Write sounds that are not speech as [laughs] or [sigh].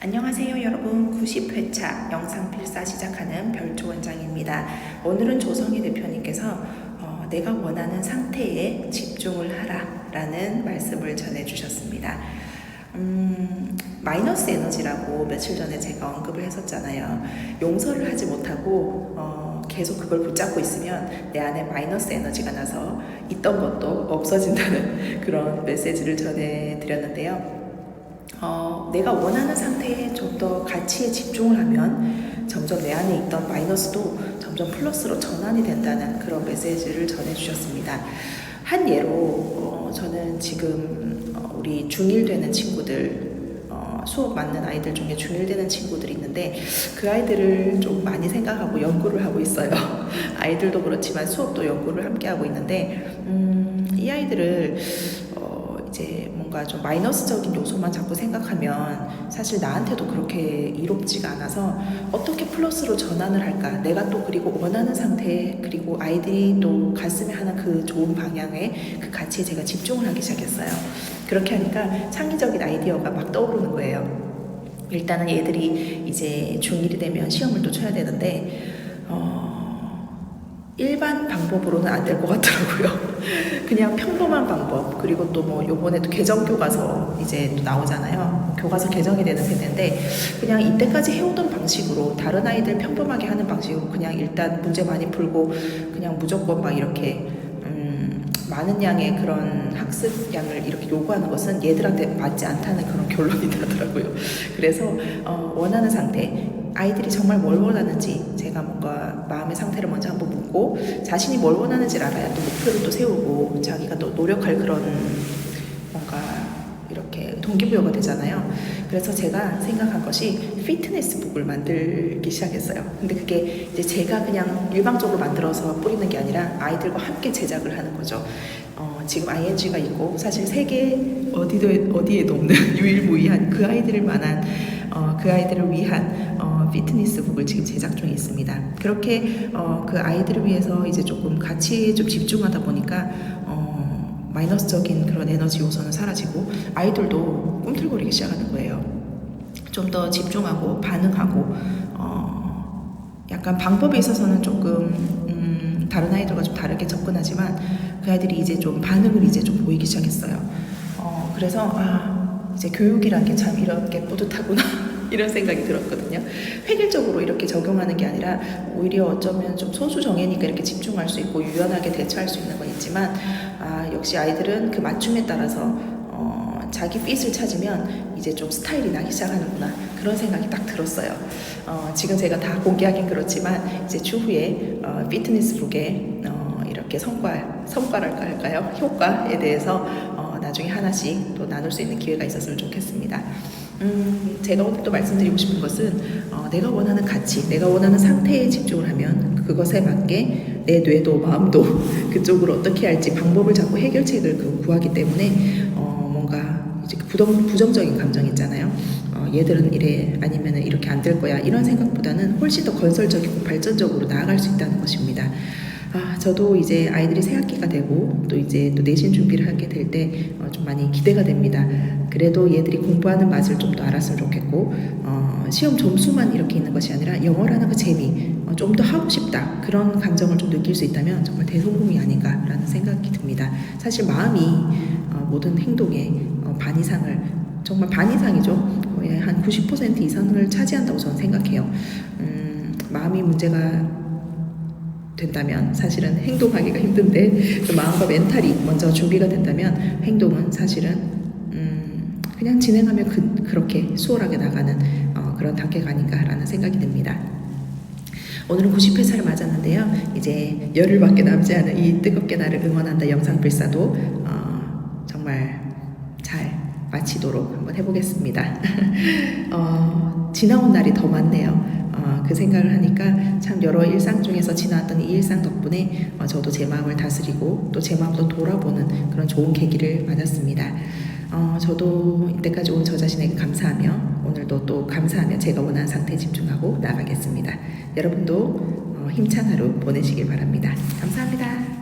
안녕하세요 여러분 90회차 영상 필사 시작하는 별조 원장입니다. 오늘은 조성희 대표님께서 어, 내가 원하는 상태에 집중을 하라 라는 말씀을 전해주셨습니다. 음, 마이너스 에너지라고 며칠 전에 제가 언급을 했었잖아요. 용서를 하지 못하고 어, 계속 그걸 붙잡고 있으면 내 안에 마이너스 에너지가 나서 있던 것도 없어진다는 [laughs] 그런 메시지를 전해드렸는데요. 어, 내가 원하는 상태에 좀 더 가치에 집중을 하면 점점 내 안에 있던 마이너스도 점점 플러스로 전환이 된다는 그런 메시지를 전해주셨습니다. 한 예로 어, 저는 지금 어, 우리 중1 되는 친구들 어, 수업 맞는 아이들 중에 중1 되는 친구들이 있는데 그 아이들을 좀 많이 생각하고 연구를 하고 있어요. [laughs] 아이들도 그렇지만 수업도 연구를 함께 하고 있는데 음, 이 아이들을 뭔가 좀 마이너스적인 요소만 자꾸 생각하면 사실 나한테도 그렇게 이롭지가 않아서 어떻게 플러스로 전환을 할까? 내가 또 그리고 원하는 상태 그리고 아이들이 또 갔으면 하는 그 좋은 방향에 그 가치에 제가 집중을 하기 시작했어요. 그렇게 하니까 창의적인 아이디어가 막 떠오르는 거예요. 일단은 얘들이 이제 중1이 되면 시험을 또 쳐야 되는데 어, 일반 방법으로는 안 될 것 같더라고요. [laughs] 그냥 평범한 방법 그리고 또 뭐 요번에 또 개정 교과서 이제 또 나오잖아요. 교과서 개정이 되는 세대인데 그냥 이때까지 해오던 방식으로 다른 아이들 평범하게 하는 방식으로 그냥 일단 문제 많이 풀고 그냥 무조건 막 이렇게 음, 많은 양의 그런 학습 양을 이렇게 요구하는 것은 얘들한테 맞지 않다는 그런 [laughs] 결론이 나더라고요. 그래서 어, 원하는 상태 아이들이 정말 뭘 원하는지 제가 뭔가 마음의 상태를 먼저 한번 묻고 자신이 뭘 원하는지를 알아야 또 목표를 또 세우고 자기가 또 노력할 그런 뭔가 이렇게 동기부여가 되잖아요. 그래서 제가 생각한 것이 피트니스 북을 만들기 시작했어요. 근데 그게 이제 제가 그냥 일방적으로 만들어서 뿌리는 게 아니라 아이들과 함께 제작을 하는 거죠. 어, 지금 ING가 있고 사실 세계 어디도 어디에도 없는 [laughs] 유일무이한 그 아이들을 만한 어, 그 아이들을 위한 어, 피트니스 북을 지금 제작 중에 있습니다. 그렇게 어, 그 아이들을 위해서 이제 조금 가치에 좀 집중하다 보니까 어, 마이너스적인 그런 에너지 요소는 사라지고 아이들도 꿈틀거리기 시작하는 거예요. 좀 더 집중하고 반응하고 어, 약간 방법에 있어서는 조금 음, 다른 아이들과 좀 다르게 접근하지만 그 아이들이 이제 좀 반응을 이제 좀 보이기 시작했어요. 어, 그래서 아 이제 교육이란 게 참 이렇게 뿌듯하구나 [laughs] 이런 생각이 들었거든요. 획일적으로 이렇게 적용하는 게 아니라 오히려 어쩌면 좀 소수 정예니까 이렇게 집중할 수 있고 유연하게 대처할 수 있는 건 있지만 아 역시 아이들은 그 맞춤에 따라서 어, 자기 핏을 찾으면 이제 좀 스타일이 나기 시작하는구나 그런 생각이 딱 들었어요. 어, 지금 제가 다 공개하긴 그렇지만 이제 추후에 어, 피트니스북에 어, 이렇게 성과 성과랄까 할까요 효과에 대해서 어, 나중에 하나씩 또 나눌 수 있는 기회가 있었으면 좋겠습니다. 음, 제가 오늘 또 말씀드리고 싶은 것은 어, 내가 원하는 가치, 내가 원하는 상태에 집중을 하면 그것에 맞게 내 뇌도 마음도 [laughs] 그쪽으로 어떻게 할지 방법을 잡고 해결책을 그 구하기 때문에 어, 뭔가 이제 그 부정, 부정적인 감정 있잖아요. 어, 얘들은 이래 아니면 이렇게 안 될 거야 이런 생각보다는 훨씬 더 건설적이고 발전적으로 나아갈 수 있다는 것입니다. 아, 저도 이제 아이들이 새 학기가 되고 또 이제 또 내신 준비를 하게 될 때 좀 많이 기대가 됩니다. 그래도 얘들이 공부하는 맛을 좀 더 알았으면 좋겠고 어, 시험 점수만 이렇게 있는 것이 아니라 영어라는 그 재미 어, 좀더 하고 싶다 그런 감정을 좀 느낄 수 있다면 정말 대성공이 아닌가라는 생각이 듭니다. 사실 마음이 어, 모든 행동의 어, 반 이상을 정말 반 이상이죠. 한 90% 이상을 차지한다고 저는 생각해요. 음, 마음이 문제가 된다면 사실은 행동하기가 힘든데 그 마음과 멘탈이 먼저 준비가 된다면 행동은 사실은 음, 그냥 진행하면 그, 그렇게 수월하게 나가는 어, 그런 단계가 아닌가라는 생각이 듭니다. 오늘은 90회차를 맞았는데요. 이제 열흘밖에 남지 않은 이 뜨겁게 나를 응원한다 영상 불사도 어, 정말 잘 마치도록 한번 해보겠습니다. [laughs] 어, 지나온 날이 더 많네요. 어, 그 생각을 하니까 참 여러 일상 중에서 지나왔던 이 일상 덕분에 어, 저도 제 마음을 다스리고 또 제 마음도 돌아보는 그런 좋은 계기를 맞았습니다. 어, 저도 이때까지 온 저 자신에게 감사하며 오늘도 또 감사하며 제가 원하는 상태에 집중하고 나가겠습니다. 여러분도 어, 힘찬 하루 보내시길 바랍니다. 감사합니다.